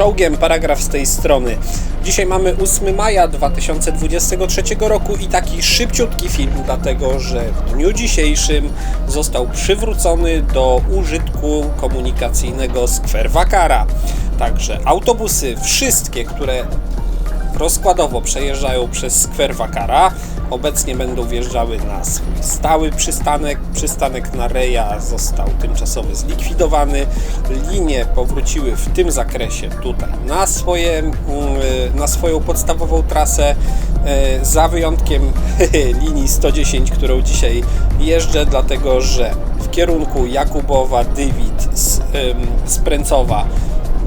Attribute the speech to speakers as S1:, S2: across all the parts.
S1: Czołgiem, paragraf z tej strony. Dzisiaj mamy 8 maja 2023 roku i taki szybciutki film, dlatego że w dniu dzisiejszym został przywrócony do użytku komunikacyjnego skwer Wakara. Także autobusy, wszystkie, które rozkładowo przejeżdżają przez skwer Wakara. Obecnie będą wjeżdżały na swój stały przystanek. Przystanek na Reja został tymczasowo zlikwidowany. Linie powróciły w tym zakresie tutaj na, swoje, mm, na swoją podstawową trasę. e, Za wyjątkiem linii 110, którą dzisiaj jeżdżę, dlatego że w kierunku Jakubowa, Dywit, z, ym, z Pręcowa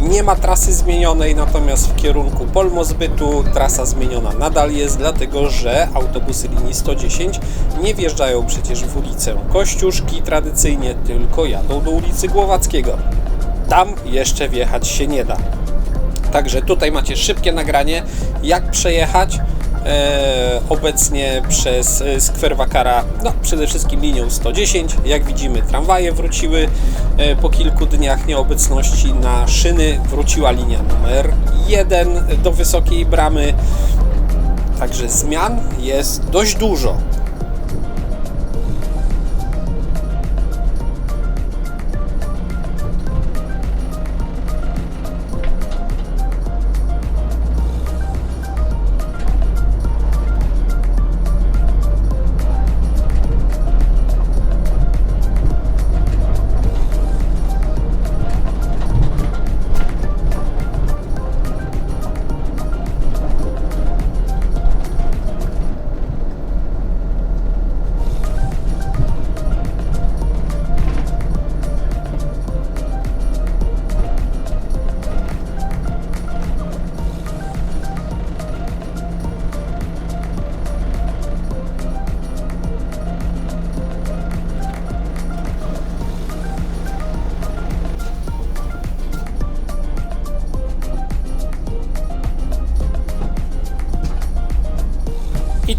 S1: nie ma trasy zmienionej, natomiast w kierunku Polmozbytu trasa zmieniona nadal jest, dlatego że autobusy linii 110 nie wjeżdżają przecież w ulicę Kościuszki tradycyjnie, tylko jadą do ulicy Głowackiego. Tam jeszcze wjechać się nie da. Także tutaj macie szybkie nagranie, jak przejechać obecnie przez e, skwer Wakara, no przede wszystkim linią 110. Jak widzimy, tramwaje wróciły e, po kilku dniach nieobecności na szyny. Wróciła linia numer 1 do Wysokiej Bramy. Także zmian jest dość dużo.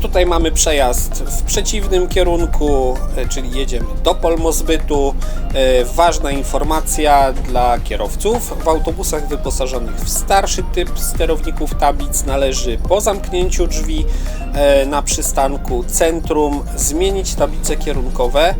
S1: Tutaj mamy przejazd w przeciwnym kierunku, e, czyli jedziemy do Polmozbytu. E, Ważna informacja dla kierowców. W autobusach wyposażonych w starszy typ sterowników tablic należy po zamknięciu drzwi e, na przystanku centrum zmienić tablice kierunkowe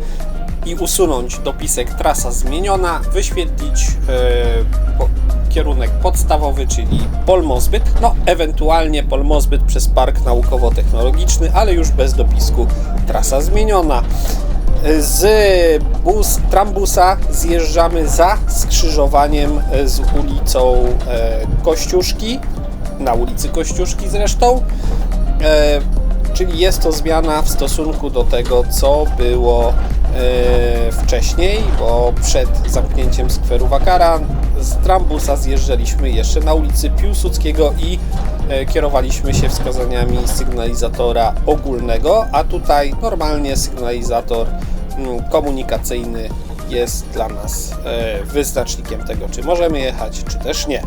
S1: i usunąć dopisek trasa zmieniona, wyświetlić e, po, kierunek podstawowy, czyli Polmozbyt, no ewentualnie Polmozbyt przez Park Naukowo-Technologiczny, ale już bez dopisku trasa zmieniona. Z bus, trambusa zjeżdżamy za skrzyżowaniem e, z ulicą e, Kościuszki, na ulicy Kościuszki zresztą. E, czyli jest to zmiana w stosunku do tego, co było e, wcześniej, bo przed zamknięciem skweru Wakara z trambusa zjeżdżaliśmy jeszcze na ulicy Piłsudskiego i e, kierowaliśmy się wskazaniami sygnalizatora ogólnego, a tutaj normalnie sygnalizator mm, komunikacyjny jest dla nas e, wyznacznikiem tego, czy możemy jechać, czy też nie.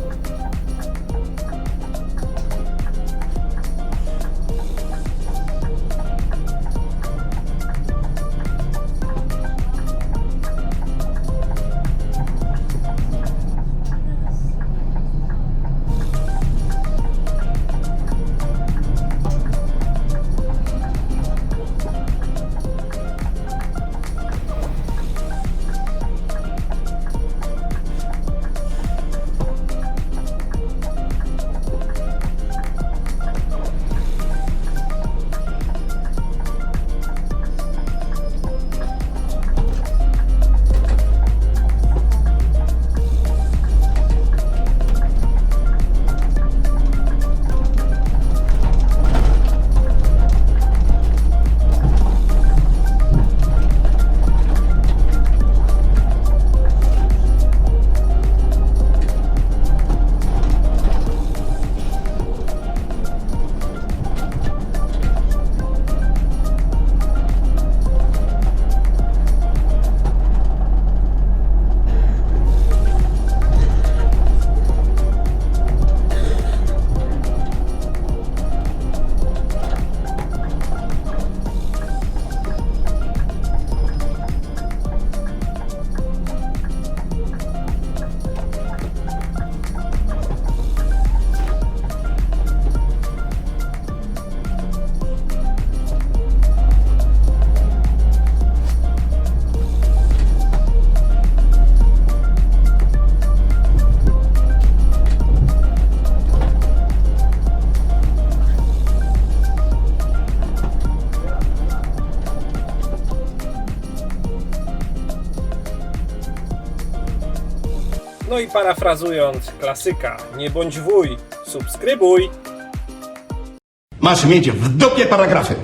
S1: No i parafrazując klasyka, nie bądź wuj, subskrybuj.
S2: Masz mieć w dupie paragrafy.